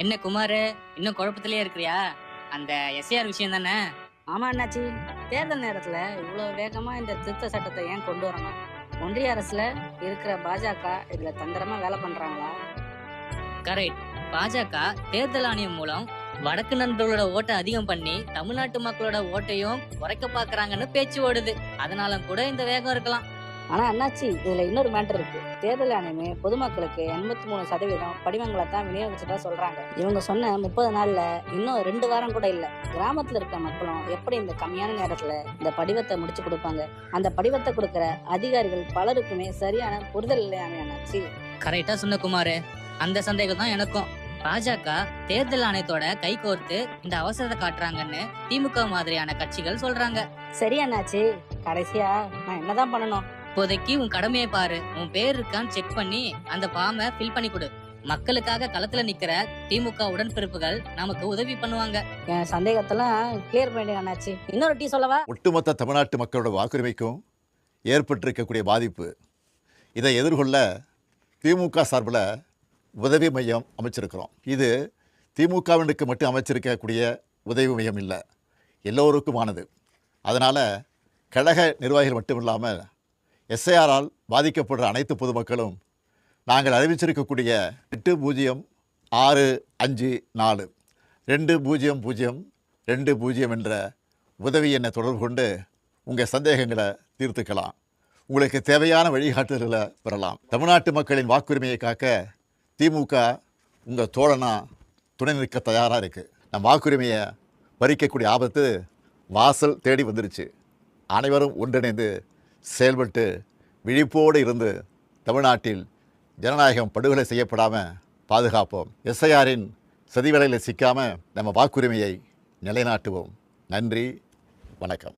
என்ன குமாரு? இன்னும் குழப்பத்திலே இருக்கிறியா? அந்த எஸ்ஏஆர் விஷயம் தானே? ஆமா அண்ணாச்சி. தேர்தல் நேரத்துல இவ்வளவு வேகமா இந்த திருத்த சட்டத்தை ஏன் கொண்டு வரணும்? ஒன்றிய அரசுல இருக்கிற பாஜக இதுல தந்திரமா வேலை பண்றாங்களா? கரெக்ட் பாஜக தேர்தல் ஆணையம் மூலம் வடக்கு நண்பர்களோட ஓட்டை அதிகம் பண்ணி தமிழ்நாட்டு மக்களோட ஓட்டையும் குறைக்க பாக்குறாங்கன்னு பேச்சு ஓடுது. அதனால கூட இந்த வேகம் இருக்கலாம். ஆனா அண்ணாச்சி இதுல இன்னொரு மேட்டர் இருக்கு. தேர்தல் ஆணையமே பொதுமக்களுக்கு எண்பத்தி மூணு சதவீதம் படிவங்களை தான் விநியோகிச்சுட்டா சொல்றாங்க. இவங்க சொன்ன முப்பது நாள்ல இன்னும் ரெண்டு வாரம் கூட இல்ல. கிராமத்துல இருக்க மக்களும் எப்படி இந்த கம்மியான நேரத்துல இந்த படிவத்தை முடிச்சு கொடுப்பாங்க? அந்த படிவத்தை கொடுக்கிற அதிகாரிகள் பலருக்குமே சரியான புரிதல் இல்லையாமே அண்ணாச்சி. கரெக்டா சொன்ன குமாரு. அந்த சந்தேகம் தான் எனக்கும். பாஜக தேர்தல் ஆணையத்தோட கை கோர்த்து இந்த அவசரத்தை காட்டுறாங்கன்னு திமுக மாதிரியான கட்சிகள் சொல்றாங்க. சரி அண்ணாச்சி கடைசியா நான் என்னதான் பண்ணணும்? இப்போதைக்கு உன் கடமையை பாரு. உன் பேர் இருக்கான்னு செக் பண்ணி அந்த ஃபார்மை ஃபில் பண்ணி கொடு. மக்களுக்காக களத்துல நிக்கிற திமுக உடன்பிறப்புகள் நமக்கு உதவி பண்ணுவாங்க. என் சந்தேகத்தெல்லாம் கிளியர் பண்ணிடுங்க அண்ணாச்சி. இன்னொரு டீ சொல்லவா? ஒட்டுமொத்த தமிழ்நாட்டு மக்களோட வாக்குரிமைக்கும் ஏற்பட்டிருக்கக்கூடிய பாதிப்பு. இதை எதிர்கொள்ள திமுக சார்பில் உதவி மையம் அமைச்சிருக்கிறோம். இது திமுகவினுக்கு மட்டும் அமைச்சிருக்கக்கூடிய உதவி மையம் இல்லை. எல்லோருக்குமானது. அதனால் கழக நிர்வாகிகள் மட்டும் இல்லாமல் எஸ்ஐஆரால் பாதிக்கப்படுற அனைத்து பொதுமக்களும் நாங்கள் அறிவிச்சிருக்கக்கூடிய எட்டு பூஜ்ஜியம் ஆறு அஞ்சு நாலு ரெண்டு பூஜ்ஜியம் பூஜ்ஜியம் ரெண்டு பூஜ்ஜியம் என்ற உதவி எண்ணை தொடர்பு கொண்டு உங்கள் சந்தேகங்களை தீர்த்துக்கலாம். உங்களுக்கு தேவையான வழிகாட்டுதல்களை பெறலாம். தமிழ்நாட்டு மக்களின் வாக்குரிமையை காக்க திமுக உங்கள் தோழனா துணை நிற்க தயாராக இருக்குது நம் வாக்குரிமையை பறிக்கக்கூடிய ஆபத்து வாசல் தேடி வந்துருச்சு. அனைவரும் ஒன்றிணைந்து செயல்பட்டு விழிப்போடு இருந்து தமிழ்நாட்டில் ஜனநாயகம் படுகொலை செய்யப்படாமல் பாதுகாப்போம். எஸ்ஐஆரின் சதிவேளையில் சிக்காமல் நம்ம வாக்குரிமையை நிலைநாட்டுவோம். நன்றி வணக்கம்.